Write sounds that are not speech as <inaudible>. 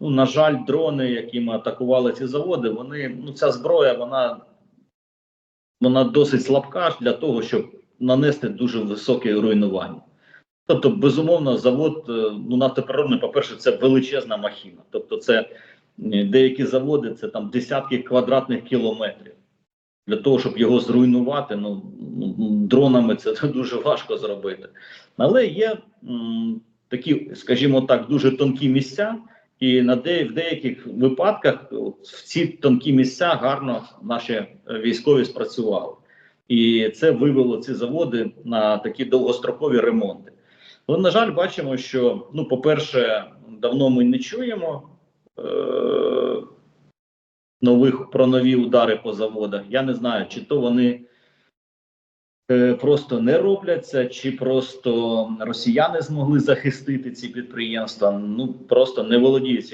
ну на жаль, дрони, якими атакували ці заводи, вони ну ця зброя, вона, вона досить слабка для того, щоб нанести дуже високе руйнування. Тобто, безумовно, завод е, ну нафтопереробний, по-перше, це величезна махіна. Тобто, це деякі заводи, це там десятки квадратних кілометрів. Для того, щоб його зруйнувати, ну, ну дронами це <laughs> дуже важко зробити. Але є м, такі, скажімо так, дуже тонкі місця, і на де, в деяких випадках в ці тонкі місця гарно наші е, військові спрацювали. І це вивело ці заводи на такі довгострокові ремонти. Але, на жаль, бачимо, що, ну, по-перше, давно ми не чуємо е- нових про нові удари по заводах. Я не знаю, чи то вони просто не робляться, чи просто росіяни змогли захистити ці підприємства. Ну просто не володіють.